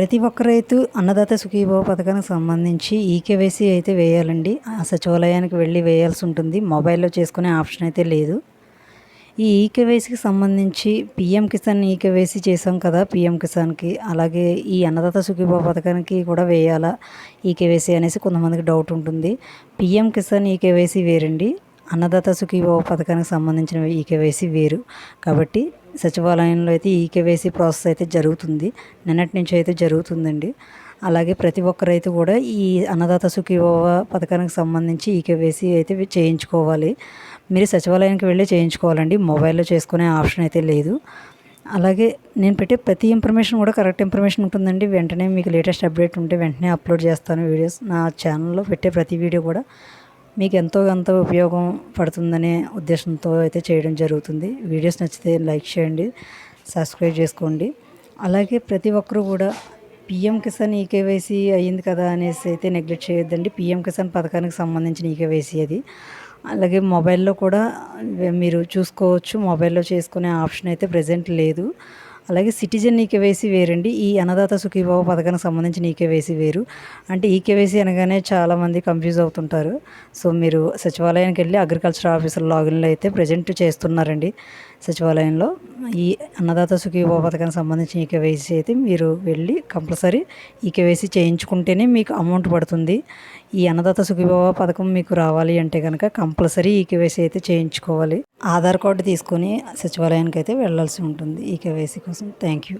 ప్రతి ఒక్క రైతు అన్నదాత సుఖీభావ పథకానికి సంబంధించి ఈకేవైసీ అయితే వేయాలండి. ఆ సచివాలయానికి వెళ్ళి వేయాల్సి ఉంటుంది. మొబైల్లో చేసుకునే ఆప్షన్ అయితే లేదు. ఈ ఈకేవైసీకి సంబంధించి పిఎం కిసాన్ ఈకేవైసీ చేసాం కదా పిఎం కిసాన్కి. అలాగే ఈ అన్నదాత సుఖీభావ పథకానికి కూడా వేయాలా ఈకేవైసీ అనేసి కొంతమందికి డౌట్ ఉంటుంది. పిఎం కిసాన్ ఈకేవైసీ వేరండి. అన్నదాత సుఖీభావ పథకానికి సంబంధించిన ఈకేవైసీ వేరు. కాబట్టి సచివాలయంలో అయితే ఈకేవైసీ ప్రాసెస్ అయితే జరుగుతుంది. నిన్నటి నుంచి అయితే జరుగుతుందండి. అలాగే ప్రతి ఒక్కరైతే కూడా ఈ అన్నదాత సుఖీభావ పథకానికి సంబంధించి ఈకేవైసీ అయితే చేయించుకోవాలి. మీరు సచివాలయానికి వెళ్ళి చేయించుకోవాలండి. మొబైల్లో చేసుకునే ఆప్షన్ అయితే లేదు. అలాగే నేను పెట్టే ప్రతి ఇన్ఫర్మేషన్ కూడా కరెక్ట్ ఇన్ఫర్మేషన్ ఉంటుందండి. వెంటనే మీకు లేటెస్ట్ అప్డేట్ ఉంటే వెంటనే అప్లోడ్ చేస్తాను వీడియోస్. నా ఛానల్లో పెట్టే ప్రతి వీడియో కూడా మీకు ఎంతో ఎంతో ఉపయోగం పడుతుందనే ఉద్దేశంతో అయితే చేయడం జరుగుతుంది. వీడియోస్ నచ్చితే లైక్ చేయండి సబ్స్క్రైబ్ చేసుకోండి. అలాగే ప్రతి ఒక్కరూ కూడా పిఎం కిసాన్ ఈకేవైసీ అయ్యింది కదా అనేసి అయితే నెగ్లెక్ట్ చేయొద్దండి. పిఎం కిసాన్ పథకానికి సంబంధించిన ఈకేవైసీ అది. అలాగే మొబైల్లో కూడా మీరు చూసుకోవచ్చు. మొబైల్లో చేసుకునే ఆప్షన్ అయితే ప్రజెంట్ లేదు. అలాగే సిటిజన్ ఈకేవైసీ వేరండి. ఈ అన్నదాత సుఖీభావ పథకానికి సంబంధించిన ఈకేవైసీ వేరు. అంటే ఈకేవైసీ అనగానే చాలామంది కన్ఫ్యూజ్ అవుతుంటారు. సో మీరు సచివాలయానికి వెళ్ళి అగ్రికల్చర్ ఆఫీసర్ లాగిన్లో అయితే ప్రజెంట్ చేస్తున్నారండి. సచివాలయంలో ఈ అన్నదాత సుఖీభావ పథకానికి సంబంధించిన ఈకేవైసీ అయితే మీరు వెళ్ళి కంపల్సరీ ఈకేవైసీ చేయించుకుంటేనే మీకు అమౌంట్ పడుతుంది. ఈ అన్నదాత సుఖీభావ పథకం మీకు రావాలి అంటే కనుక కంపల్సరీ ఈకేవైసీ అయితే చేయించుకోవాలి. ఆధార్ కార్డు తీసుకొని సచివాలయానికి అయితే వెళ్ళాల్సి ఉంటుంది ఈ కేవైసీ కోసం. Thank you.